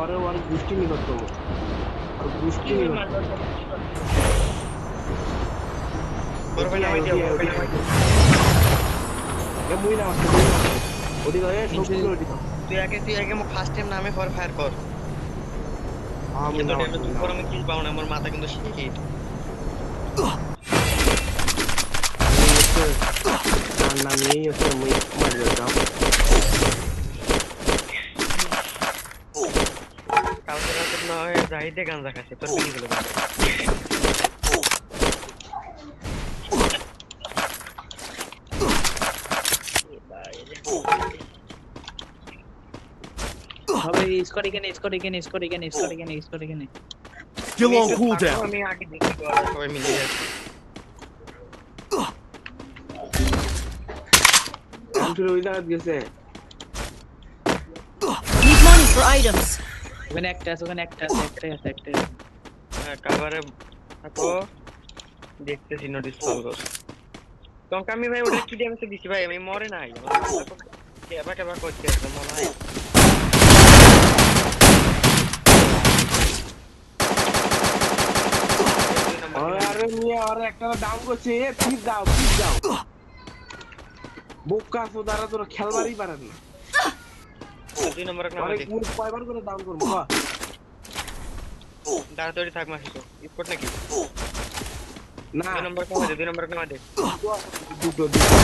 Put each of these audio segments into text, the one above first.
ওরে ওর গোষ্ঠী নিকট করব। এ মুই না আসছে মুই না আসছে। ওদিকে এ সবগুলো ওদিকে। তুই আগে তুই আগে মোক ফার্স্ট টাইম নামে পর ফায়ার কর। আমি কিন্তু না ড্যামেজ উপর আমি কিল পাও না আমার মাথা কিন্তু হিট না নিয়েই হচ্ছে মুই মারি যাও কালকে রাতে না হয় জাহিদে গাঞ্জা খাচ্ছে তোর কি গুলো হবে স্কোর এখানে স্কোর এখানে স্কোর এখানে স্কোর এখানে স্কোর এখানে Still on cooldown. আমি আগে দেখি তো ওরা সবাই মিলে যাচ্ছে আমি ওই জায়গা গেছে Need money for items. ওখানে একটা আছে ওখানে একটা আছে একটাই আছে একটাই আছে। হ্যাঁ কাভারে থাকো। দেখতেছি নোটিস কর তখন আমি ভাই ওটা কি ড্যামেজ দিছি ভাই? আমি মরে নাই। কেবা কেবা করতে আছে মনে হয়। আরে আরে নিয়ে আরে একটা দাম করছে। এ ফিস দাও ফিস দাও। বোকা সো দ্বারা তোর খেলবারই পারে না। দুই নম্বর এক আরে কোন কয়বার করে দাম করব? তাড়াতাড়ি থাক মাসি তো। স্পট নাকি? না। দুই নম্বর এক নামাজে দুই নম্বর এক নামাজে দুটো দুটো।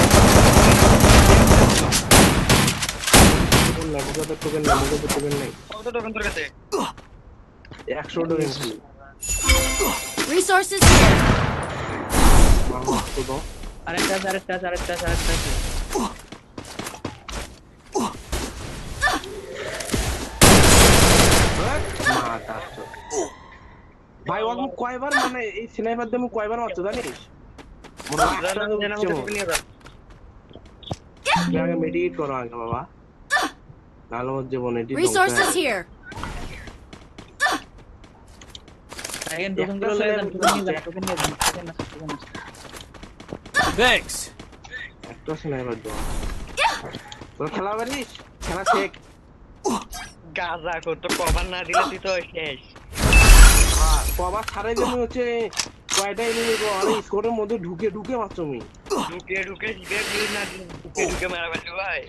টোকেন নাই মুখে তো টোকেন নাই মুখে তো টোকেন নাই কত দোকান তোর কাছে একশো টোকেন ছিল Resources here. মামা তো দাও আরেকটা আছে আরেকটা আছে আরেকটা আছে আরেকটা আছে মাথা আসছে। ভাই ও আমি কয়বার মানে এই স্নাইপার দিয়ে কয়বার মারছো জানিস? মেডিকেট করো আগে বাবা। ওর জীবন এটি Resources here. এখন টোকেনগুলো লাগে টোকেন নিয়ে যান টোকেন নিয়ে টোকেন আছে টোকেন Thanks. একটা স্নাইপার দাও। তোর খেলা শেখ গাজা কর তো কভার না দিলে তুই তো শেষ। কবার ছাড়াই জন্য হচ্ছে কয়টা এনিমি আরে স্কোরের মধ্যে ঢুকে ঢুকে মারছো আমি ঢুকে ঢুকে জিগে দিলে না ঢুকে ঢুকে মারা পারলি ভাই।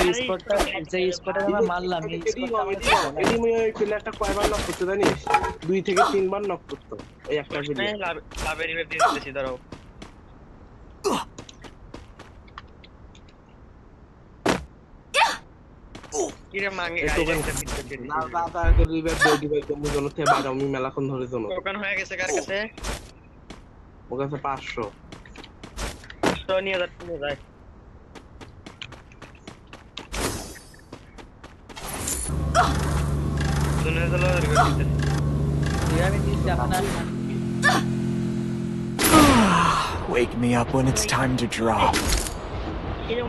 এই স্পটটা যে স্পটটা আমরা মারলাম এই স্পটটা আমাদের আমি ওই প্লেয়ারটা কয়বার নক করতে জানিস? দুই থেকে তিনবার নক করতো এই একটা প্লেয়ার লাভের দিয়ে দিতেছি দাঁড়াও কিরে মাঙ্গে এই গাড়ি token- একটা পিছনে দিয়ে দিছি। না দাদা আগে রিভাইভ দিয়ে দিবে তুমি জন থেকে বাইরে আমি মেলাক্ষণ ধরে জন টোকেন হয়ে গেছে কার কাছে ও কাছে পাঁচশো তো নিয়ে যা নিয়ে যায় শুনে চলো রিভাইভ দিতেছি আমি দিচ্ছি আপনার Wake me up when it's time to drop. হ্যাঁ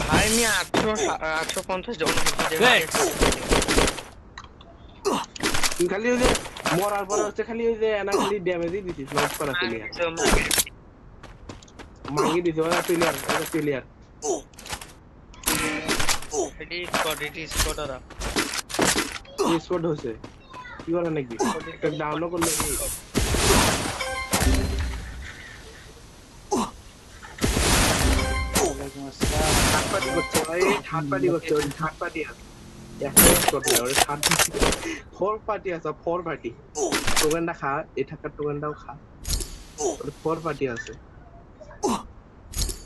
ভাই আমি আটশো আটশো পঞ্চাশ জন খালি ওই যে মরার পরে হচ্ছে খালি ওই যে এনা খালি ড্যামেজই দিছিস নক করা প্লেয়ার মাগি। দিছে ওরা প্লেয়ার ওরা প্লেয়ার স্পট হয়েছে। কি করে নাকি? ডাউনও করল থার্ড পার্টি করছে থার্ড পার্টি করছে থার্ড পার্টি আছে। ফোর পার্টি আছে ফোর পার্টি টোকেনটা খা, এই পার্টি আছে।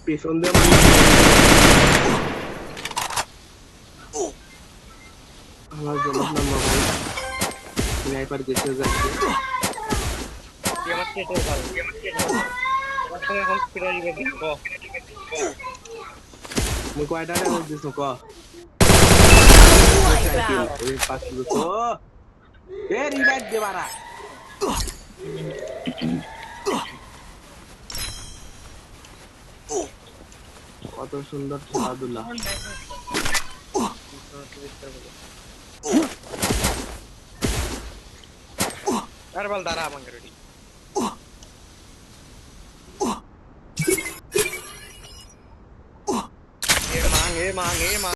পিছন দিয়ে আমার দিছো, ক। Wipe out. ওই পাঁচ তো এ রিভাইভ দে বাড়া কত সুন্দর খেলাধুলা আর বল দাঁড়া আমাকে রেডি এ মাং এ মাং এ মাং